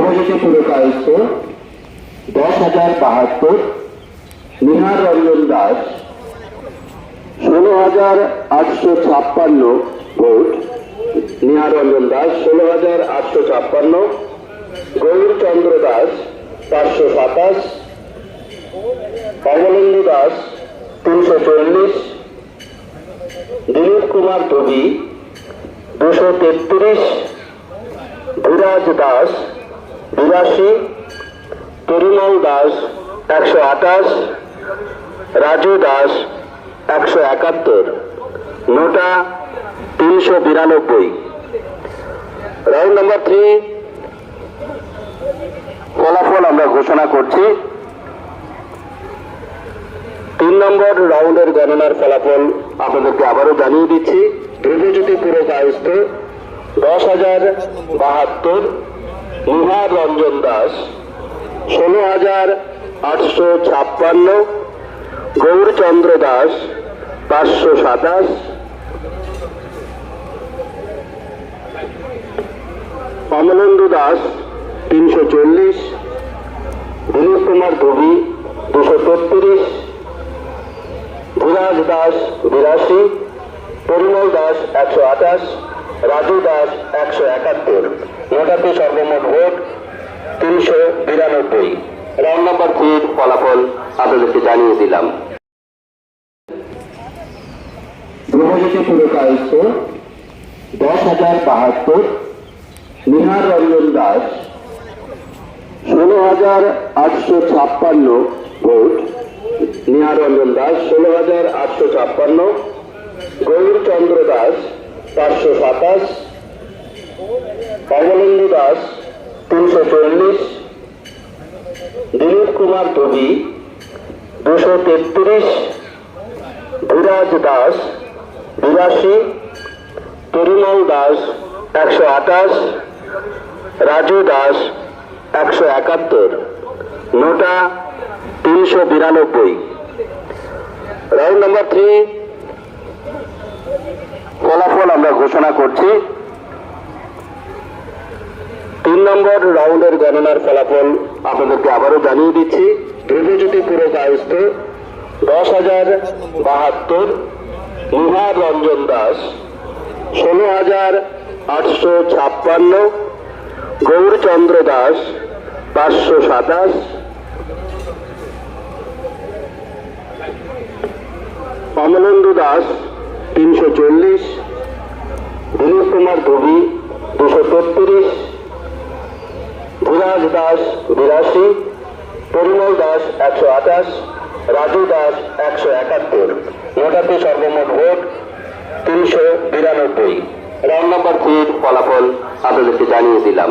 শুভজিৎ পুরকায়স্থ দশ হাজার বাহাত্তর নিহার রঞ্জন দাস, ষোলো হাজার আটশো ছাপ্পান্ন ভোট নিহার রঞ্জন দাস, ষোলো হাজার আটশো ছাপ্পান্ন গৌর চন্দ্র দাস, পাঁচশো সাতাশ কমলেন্দু দাস, তিনশো চল্লিশ দিলীপ কুমার দেবী দুশো তেত্রিশ ধীরাজ দাস বিরাশি পরিমল দাস একশো আঠাশ, রাজু দাস একশো একাত্তর, নোটা তিনশো বিরানব্বই। রাউন্ড নাম্বার থ্রি, ফলাফল আমরা ঘোষণা করছি। তিন নম্বর রাউন্ডের গণনার ফলাফল আপনাদেরকে আবারও জানিয়ে দিচ্ছি। ধ্রুবজ্যোতি পুরো কায়স্থ দশ হাজার বাহাত্তর নিহার রঞ্জন দাস, ষোলো হাজার আটশো ছাপ্পান্ন। গৌরচন্দ্র দাস, পাঁচশো সাতাশ। কমলেন্দু দাস, তিনশো চল্লিশ। দিলীপ কুমার ধবি, দুশো তেত্রিশ। ধীরাজ দাস, বিরাশি। পরিমল দাস, একশো আঠাশ। রাজু দাস একশো একাত্তর। মোটাতে সর্বমোট ভোট, তিনশো বিরানব্বই। রাউন্ড নাম্বার থ্রির ফলাফল আপনাদেরকে জানিয়ে দিলাম। দশ হাজার বাহাত্তর, নিহার রঞ্জন দাস, ষোলো হাজার আটশো ছাপ্পান্ন ভোট, নিহার রঞ্জন দাস, ষোলো হাজার আটশো ছাপ্পান্ন গৌর চন্দ্র দাস পাঁচশো সাতাশ কমলেন্দু দাস তিনশো চল্লিশ, দিলীপ কুমার দেবী দুশো তেত্রিশ, ধীরাজ দাস বিরাশি পরিমল দাস একশো আঠাশ, রাজু দাস একশো একাত্তর, নোটা তিনশো বিরানব্বই। রাউন্ড নাম্বার থ্রি ফলাফল আমরা ঘোষণা করছি। তিন নম্বর রাউন্ডের গণনার ফলাফল আপনাদেরকে আবারও জানিয়ে দিচ্ছি। ধ্রুবজ্যোতি পুরো কায়স্থ দশ হাজার বাহাত্তর। নিহার রঞ্জন দাস। ষোলো হাজার আটশো ছাপ্পান্ন। গৌরচন্দ্র দাস পাঁচশো সাতাশ। কমলেন্দু দাস তিনশো চল্লিশ দিলীপ কুমার ধবি দুশো তেত্রিশ ধীরাজ দাস বিরাশি পরিমল দাস একশো আঠাশ, রাজু দাস একশো একাত্তর। মোটাতে সর্বমোট ভোট, তিনশো বিরানব্বই। রাউন্ড নাম্বার থ্রির ফলাফল আপনাদেরকে জানিয়ে দিলাম।